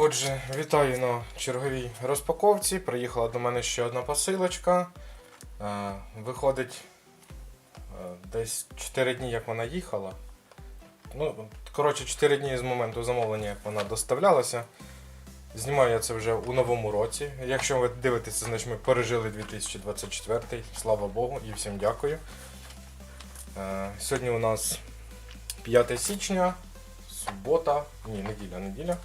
Отже, вітаю на черговій розпаковці. Приїхала до мене ще одна посилочка. Е, Виходить е, десь 4 дні, як вона їхала. Ну, коротше, 4 дні з моменту замовлення, як вона доставлялася. Знімаю я це вже у новому році. Якщо ви дивитеся, значить ми пережили 2024. Слава Богу і всім дякую. Е, Сьогодні у нас 5 січня, субота, ні, неділя, неділя.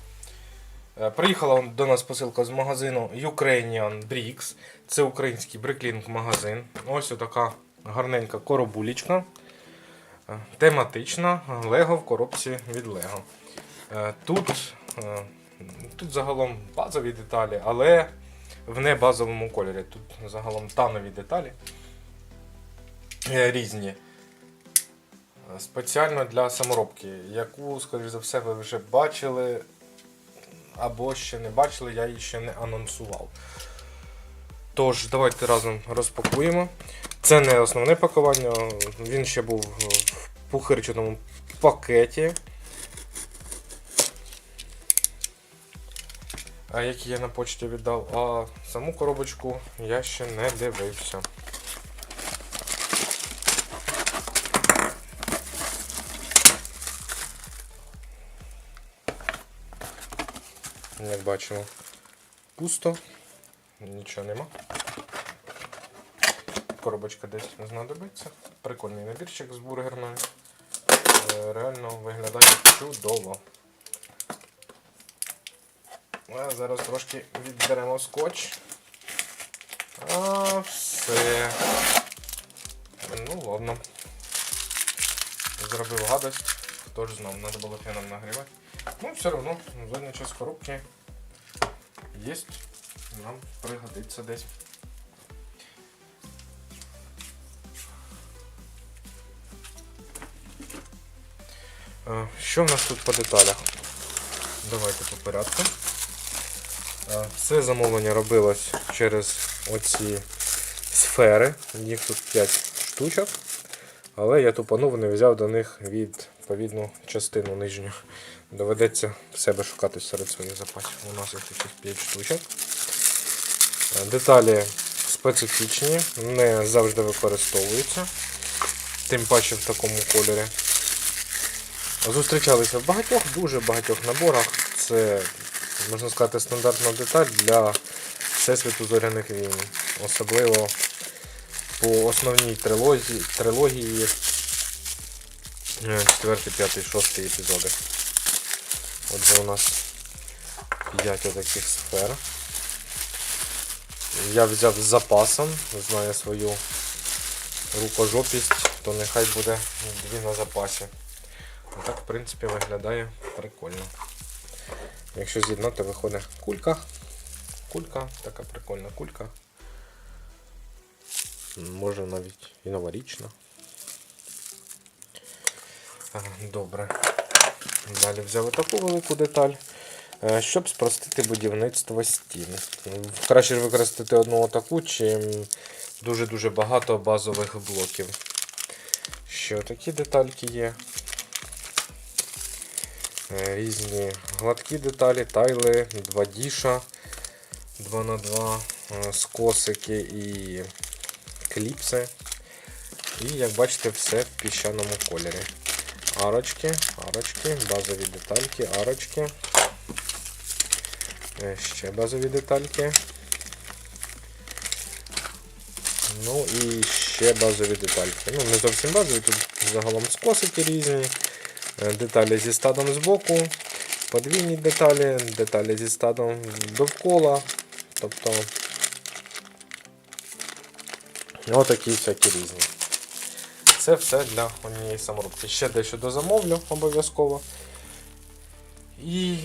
Е, Приїхала до нас посилка з магазину Ukrainian Bricks. Це український бриклінг магазин. Ось така гарненька коробулічка. Е, Тематична Лего в коробці від Лего. Е, Тут, тут загалом базові деталі, але в небазовому кольорі. Тут загалом танові деталі різні. Спеціально для саморобки, яку, скоріш за все, ви вже бачили або ще не бачили, я її ще не анонсував. Тож, давайте разом розпакуємо. Це не основне пакування, він ще був в пухирчатому пакеті. А який я на почті віддав, а саму коробочку я ще не дивився. Як бачимо, пусто, нічого нема. Коробочка десь знадобиться. Прикольний набірчик з бургерною. Е, Реально виглядає чудово. А зараз трошки відберемо скотч. А, все. Ну ладно. Зробив гадость. Хто ж знав, треба було феном нагрівати. Ну, все одно, задня часть коробки є. Нам пригодиться десь. Що в нас тут по деталях? Давайте по порядку. Все замовлення робилось через оці сфери. Їх тут 5 штучок. Але я тупанув, не взяв до них відповідну частину нижню. Доведеться в себе шукати серед своїх запасів. У нас їх таких 5 штучок. Е, Деталі специфічні, не завжди використовуються. Тим паче в такому кольорі. Зустрічалися в багатьох, дуже багатьох наборах. Це, можна сказати, стандартна деталь для Всесвіту зоряних війн. Особливо по основній трилогії, трилогії 4, 5, 6 епізоди. Отже, у нас 5 таких сфер. Я взяв з запасом, знаю свою рукожопість, то нехай буде дві на запасі. Так, в принципі, виглядає прикольно. Якщо з'єднати, виходить кулька. Кулька, така прикольна кулька. Може навіть і новорічна. Добре. Далі взяли таку велику деталь, е, щоб спростити будівництво стін. Краще використати одну таку, чим дуже-дуже багато базових блоків. Що такі детальки є? Е, Різні гладкі деталі, тайли, 2 діша, 2х2, е, скосики і кліпси. І, як бачите, все в піщаному кольорі. Арочки, арочки, базові детальки, арочки. Е, Ще базові детальки. Ну і ще базові детальки. Ну, не зовсім базові, тут загалом скосики різні. Е, Деталі зі стадом збоку, подвійні деталі, деталі зі стадом довкола. Тобто отакі всякі різні. Це все для однієї саморобки. Ще дещо дозамовлю обов'язково. І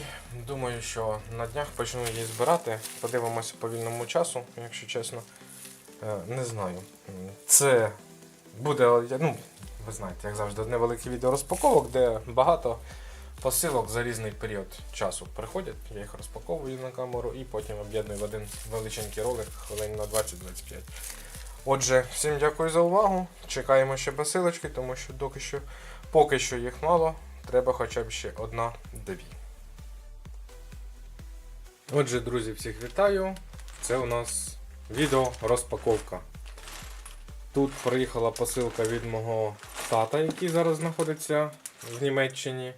думаю, що на днях почну її збирати. Подивимося по вільному часу, якщо чесно. Е, Не знаю. Це буде, ну, ви знаєте, як завжди, невелике відео розпаковок, де багато посилок за різний період часу приходять. Я їх розпаковую на камеру і потім об'єдную в один величенький ролик хвилин на 20-25. Отже, всім дякую за увагу. Чекаємо ще посилочки, тому що доки що, поки що їх мало, треба хоча б ще одна-дві. Отже, друзі, всіх вітаю. Це у нас відео розпаковка. Тут приїхала посилка від мого тата, який зараз знаходиться в Німеччині.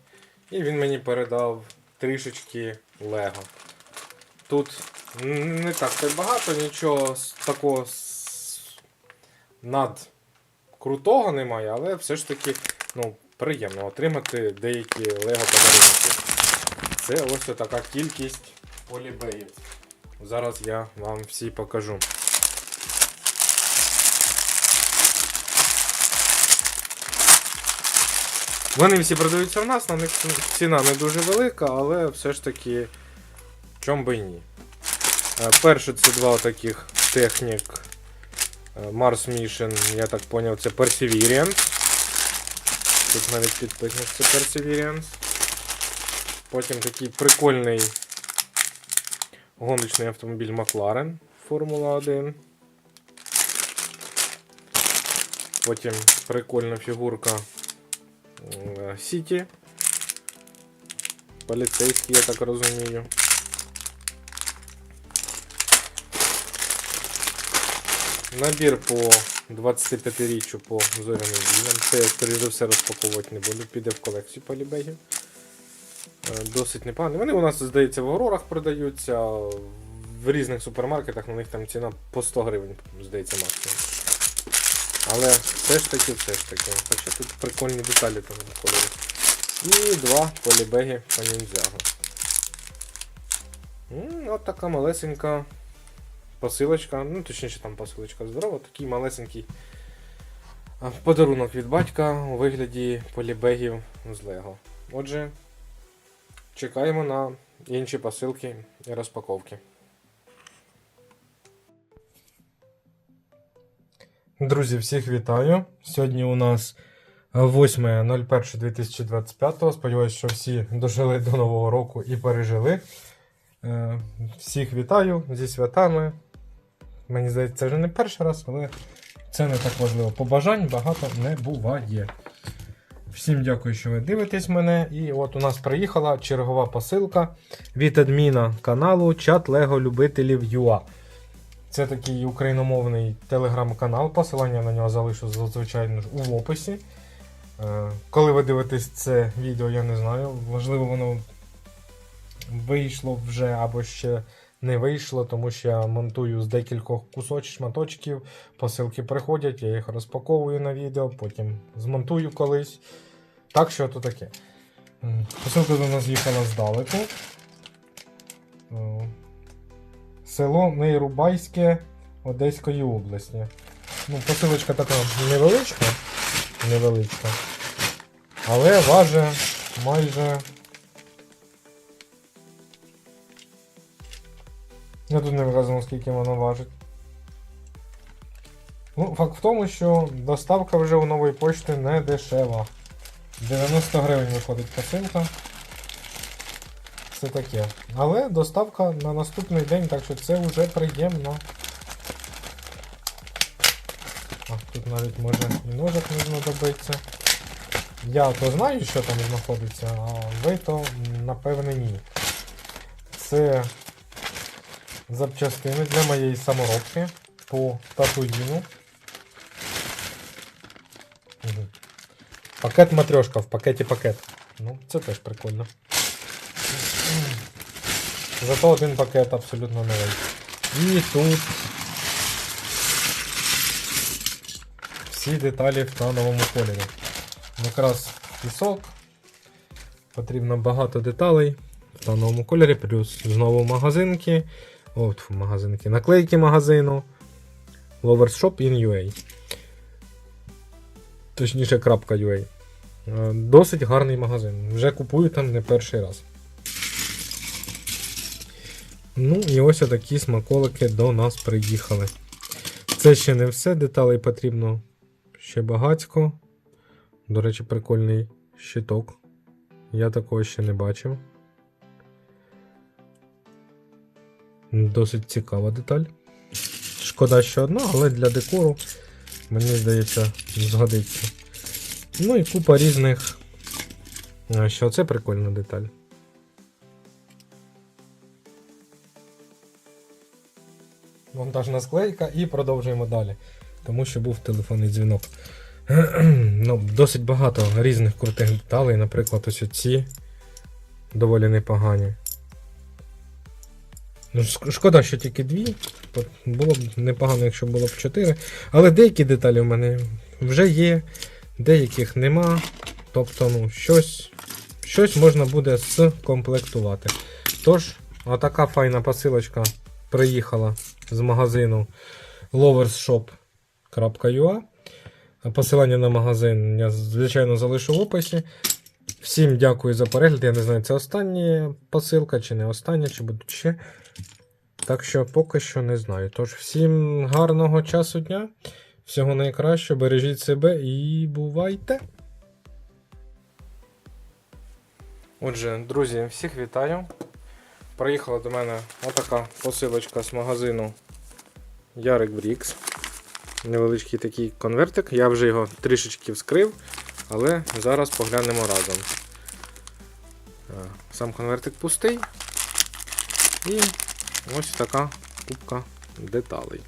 І він мені передав трішечки Лего. Тут не так багато, нічого такого над крутого немає, але все ж таки ну, приємно отримати деякі Лего подарунки. Це ось така кількість полібеїв. Зараз я вам всі покажу. Вони всі продаються в нас, на них ціна не дуже велика, але все ж таки, чом би і ні. Е, Перше це два таких технік Mars Mission, я так поняв, це Perseverance. Тут навіть підписано, це Perseverance. Потім такий прикольний гоночний автомобіль Макларен Формула 1. Потім прикольна фігурка е, Сіті. Поліцейський, я так розумію. Набір по 25-річчю по зоряним війнам. Це я, скоріш за все, розпаковувати не буду. Піде в колекцію полібегів. Е, Досить непогані. Вони у нас, здається, в Аврорах продаються, в різних супермаркетах на них там ціна по 100 гривень, здається, максимум. Але все ж таки, все ж таки. Хоча тут прикольні деталі там на. І два полібеги по ніндзягу. От така малесенька посилочка, ну точніше там посилочка здорова, такий малесенький подарунок від батька у вигляді полібегів з Лего. Отже, чекаємо на інші посилки і розпаковки. Друзі, всіх вітаю. Сьогодні у нас 8.01.2025. Сподіваюсь, що всі дожили до Нового року і пережили. Е, Всіх вітаю зі святами. Мені здається, це вже не перший раз, але це не так важливо. Побажань багато не буває. Всім дякую, що ви дивитесь мене. І от у нас приїхала чергова посилка від адміна каналу Чат Лего Любителів ЮА. Це такий україномовний телеграм-канал. Посилання на нього залишу звичайно в описі. Е, Коли ви дивитесь це відео, я не знаю. Можливо, воно вийшло вже або ще не вийшло, тому що я монтую з декількох кусочків, шматочків. Посилки приходять, я їх розпаковую на відео, потім змонтую колись. Так що то таке. Посилка до нас їхала здалеку. Село Нейрубайське Одеської області. Ну, посилочка така невеличка. Невеличка. Але важить майже. Я тут не вказано, скільки воно важить. Ну, факт в тому, що доставка вже у нової почти не дешева. 90 гривень виходить посилка. Це таке. Але доставка на наступний день, так що це вже приємно. А, тут навіть може і ножик не знадобиться. Я то знаю, що там знаходиться, а ви то напевне ні. Це запчастини для моєї саморобки по татуїну. Мгм. Пакет матрешка в пакеті пакет. Ну, це теж прикольно. Зато один пакет абсолютно новий. І тут всі деталі в новому кольорі. Якраз пісок. Потрібно багато деталей в новому кольорі, плюс знову магазинки. О, тьфу, магазинки. Наклейки магазину. Lovers Shop in UA. Точніше, крапка UA. Е, Досить гарний магазин. Вже купую там не перший раз. Ну і ось такі смаколики до нас приїхали. Це ще не все, деталей потрібно ще багацько. До речі, прикольний щиток. Я такого ще не бачив. Досить цікава деталь. Шкода, що одна, але для декору, мені здається, згодиться. Ну і купа різних. Що це прикольна деталь. монтажна склейка і продовжуємо далі. Тому що був телефонний дзвінок. ну, досить багато різних крутих деталей, наприклад, ось ці доволі непогані. Ну, шкода, що тільки дві. Було б непогано, якщо було б чотири. Але деякі деталі в мене вже є, деяких нема. Тобто, ну, щось, щось можна буде скомплектувати. Тож, отака файна посилочка приїхала з магазину loversshop.ua. Посилання на магазин я, звичайно, залишу в описі. Всім дякую за перегляд. Я не знаю, це остання посилка чи не остання, чи будуть ще. Так що поки що не знаю. Тож, всім гарного часу дня, всього найкращого, бережіть себе і бувайте! Отже, друзі, всіх вітаю. Приїхала до мене отака посилочка з магазину Ярик Брікс. Невеличкий такий конвертик. Я вже його трішечки вскрив, але зараз поглянемо разом. Е, Сам конвертик пустий. І ось така кубка деталей.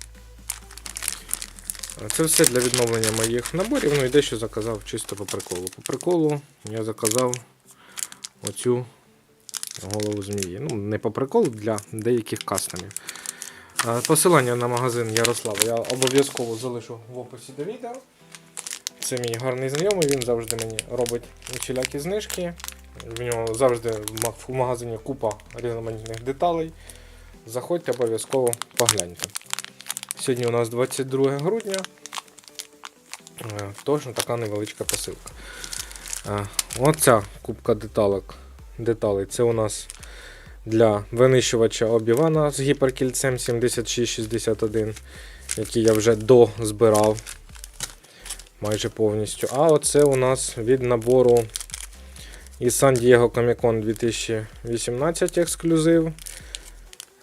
Е, Це все для відновлення моїх наборів. Ну і дещо заказав чисто по приколу. По приколу я заказав оцю голову змії. Ну, не по приколу для деяких кастомів. Е, Посилання на магазин Ярослава я обов'язково залишу в описі до відео. Це мій гарний знайомий, він завжди мені робить усілякі знижки. В нього завжди в магазині купа різноманітних деталей. Заходьте обов'язково погляньте. Сьогодні у нас 22 грудня. Е, Тож така невеличка посилка. Е, Оця кубка деталок, деталей це у нас для винищувача обівана з гіперкільцем 7661, який я вже дозбирав майже повністю. А оце у нас від набору із San Diego Comic Con 2018 ексклюзив.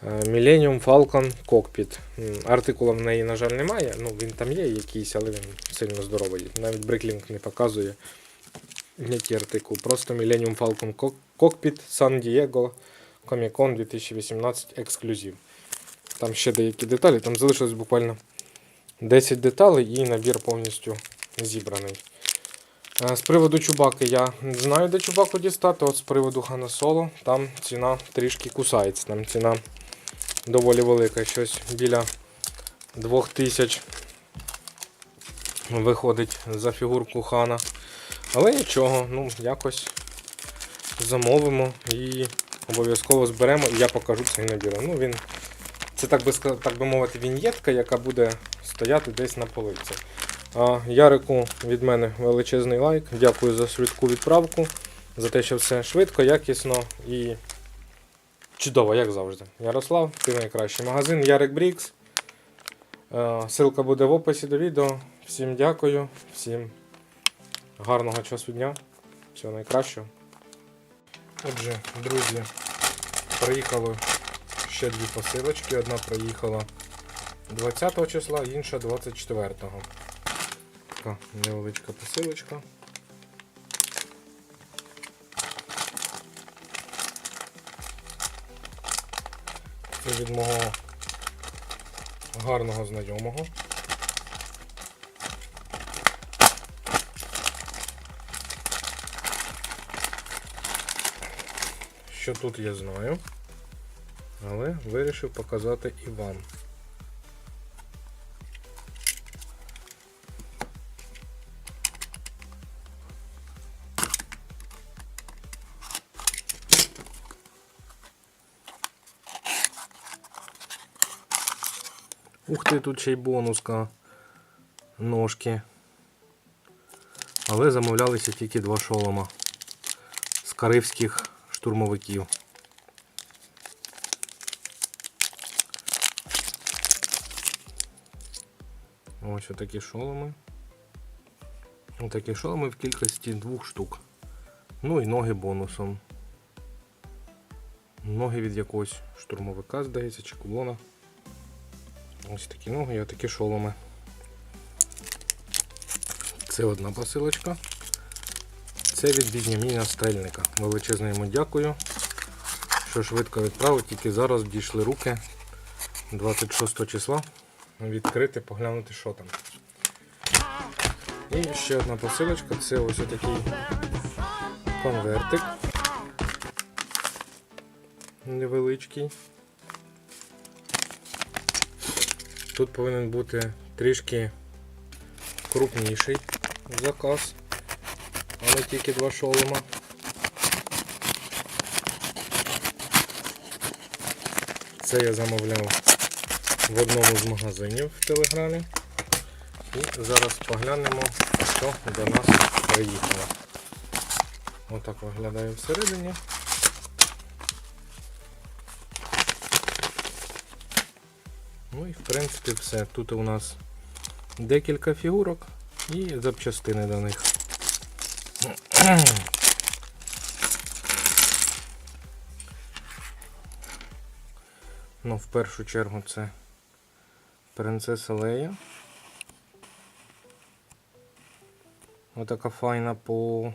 е, Millennium Falcon Cockpit. Артикула в неї, на жаль, немає. Ну, він там є якийсь, але він сильно здоровий. Навіть Bricklink не показує який артикул. Просто Millennium Falcon Cockpit San Diego Comic Con 2018 ексклюзив. Там ще деякі деталі, там залишилось буквально 10 деталей і набір повністю зібраний. Е, З приводу Чубаки я знаю, де Чубаку дістати. От з приводу Хана Соло, там ціна трішки кусається. Там ціна доволі велика, щось біля 2000 виходить за фігурку Хана. Але нічого, ну якось замовимо і обов'язково зберемо, і я покажу цей набір. Ну, він, це так би, так би мовити, віньєтка, яка буде стояти десь на полиці. Ярику від мене величезний лайк. Дякую за швидку відправку, за те, що все швидко, якісно і чудово, як завжди. Ярослав, ти найкращий магазин Ярик Брікс. Е, Ссылка буде в описі до відео. Всім дякую, всім гарного часу дня, всього найкращого. Отже, друзі, приїхало ще дві посилочки. Одна приїхала 20 числа, інша 24-го. Така невеличка посилочка. Це від мого гарного знайомого. Що тут я знаю, але вирішив показати і вам. Ух ти, тут ще й бонуска ножки. Але замовлялися тільки два шолома з карибських штурмовиків. Ось отакі шоломи. Отакі шоломи в кількості двох штук. Ну і ноги бонусом. Ноги від якогось штурмовика, здається, чи кулона. Ось такі ноги і отакі шоломи. Це одна посилочка. Це від Віняміна Стрельника. Величезне йому дякую, що швидко відправив, тільки зараз дійшли руки. 26 числа відкрити, поглянути, що там. І ще одна посилочка це ось такий конвертик. Невеличкий. Тут повинен бути трішки крупніший заказ, а не тільки два шолома. Це я замовляв в одному з магазинів в Телеграмі. І зараз поглянемо, що до нас приїхало. Отак виглядає всередині. В принципі все. Тут у нас декілька фігурок і запчастини до них. Ну, в першу чергу це принцеса Лея. Отака файна по.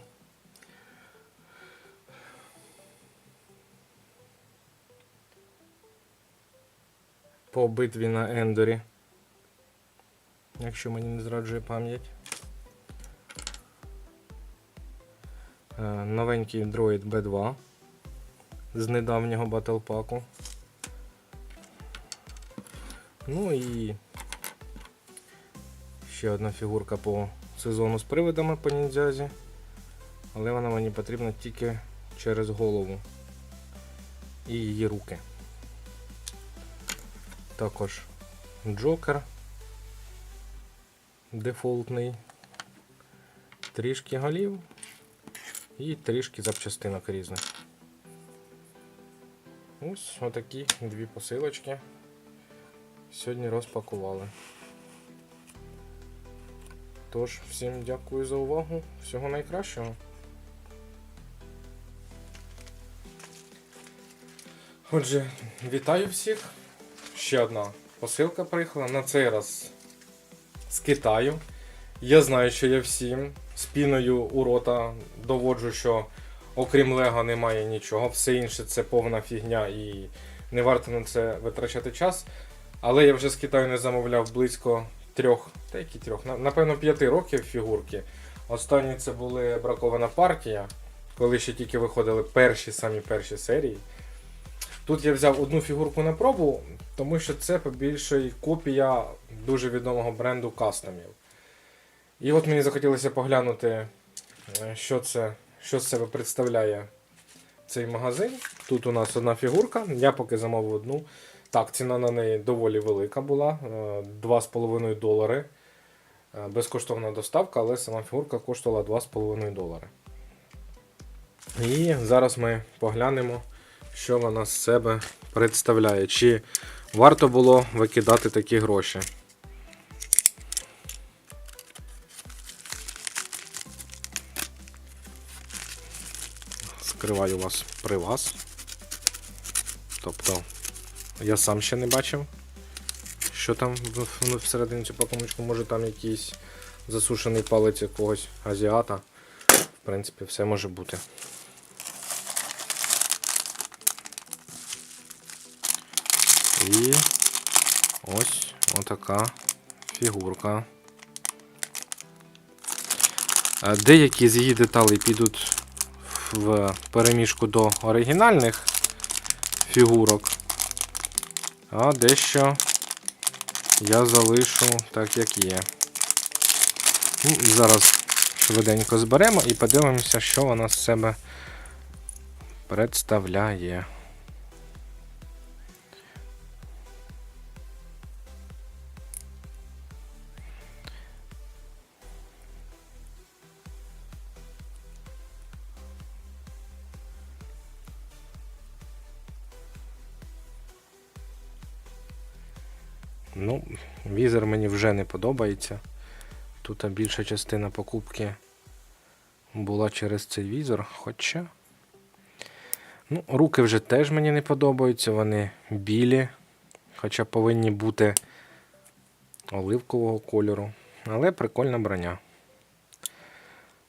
По битві на Ендорі. Якщо мені не зраджує пам'ять. Е, Новенький дроїд B2 з недавнього батлпаку. Ну і ще одна фігурка по сезону з привидами по ніндзязі. Але вона мені потрібна тільки через голову і її руки. Також Джокер дефолтний, трішки голів і трішки запчастинок різних. Ось отакі дві посилочки сьогодні розпакували. Тож, всім дякую за увагу. Всього найкращого. Отже, вітаю всіх. Ще одна посилка приїхала. На цей раз з Китаю. Я знаю, що я всім з піною у рота доводжу, що окрім Лего немає нічого. Все інше це повна фігня і не варто на це витрачати час. Але я вже з Китаю не замовляв близько трьох, та які трьох, напевно, п'яти років фігурки. Останні це були бракована партія, коли ще тільки виходили перші самі перші серії. Тут я взяв одну фігурку на пробу, тому що це побільше копія дуже відомого бренду кастомів. І от мені захотілося поглянути, е, що це, що з себе представляє цей магазин. Тут у нас одна фігурка, я поки замовив одну. Так, ціна на неї доволі велика була. е, 2,5 долари. Е, Безкоштовна доставка, але сама фігурка коштувала 2,5 долари. І зараз ми поглянемо, що вона з себе представляє. Чи варто було викидати такі гроші. Скриваю вас при вас. Тобто я сам ще не бачив, що там всередині цю пакуночку. Може там якийсь засушений палець якогось азіата. В принципі, все може бути. І ось отака фігурка. Е, Деякі з її деталей підуть в переміжку до оригінальних фігурок. А дещо я залишу так, як є. Ну, Зараз швиденько зберемо і подивимося, що вона з себе представляє. Вже не подобається. Тут більша частина покупки була через цей візор, хоча. Ну, руки вже теж мені не подобаються, вони білі, хоча повинні бути оливкового кольору. Але прикольна броня.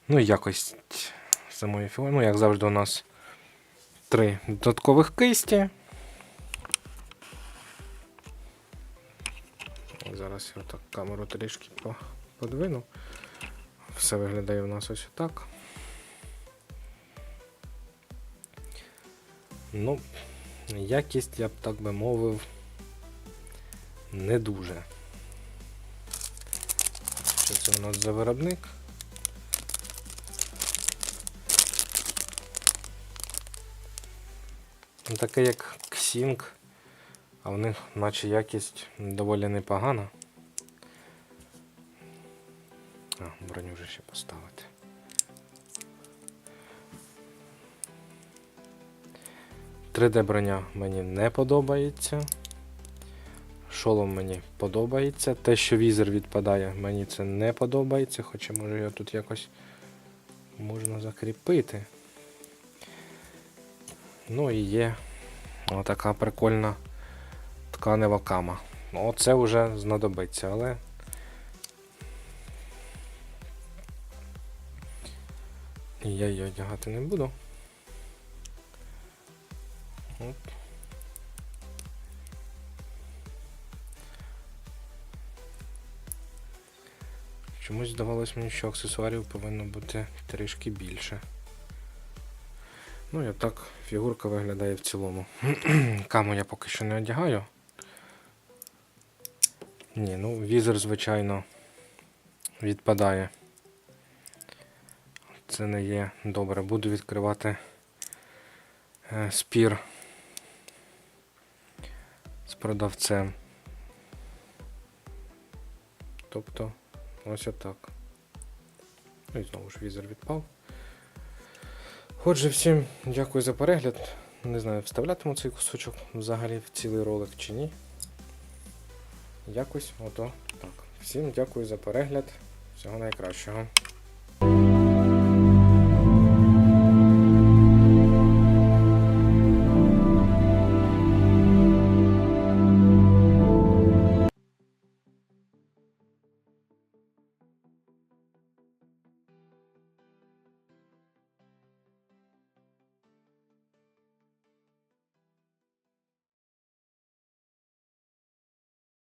Ну і якось самої фігури. Ну, як завжди, у нас три додаткових кисті. Зараз я так камеру трішки по- подвину. Все виглядає у нас ось так. Ну, якість, я б так би мовив, не дуже. Що це у нас за виробник? Таке як Xing, а в них наче якість доволі непогана. А, броню вже ще поставити. D броня мені не подобається. Шолом мені подобається. Те, що візер відпадає, мені це не подобається, хоча може його тут якось можна закріпити. Ну і є отака прикольна тканева кама. Ну, Оце вже знадобиться, але. Я її одягати не буду. Оп. Чомусь здавалось мені, що аксесуарів повинно бути трішки більше. Ну і так фігурка виглядає в цілому. Каму я поки що не одягаю. Ні, ну візер, звичайно, відпадає. Це не є добре. Буду відкривати е, спір з продавцем. Тобто, ось отак. Ну і знову ж візер відпав. Отже, всім дякую за перегляд. Не знаю, вставлятиму цей кусочок взагалі в цілий ролик чи ні. Якось ото так. Всім дякую за перегляд. Всього найкращого.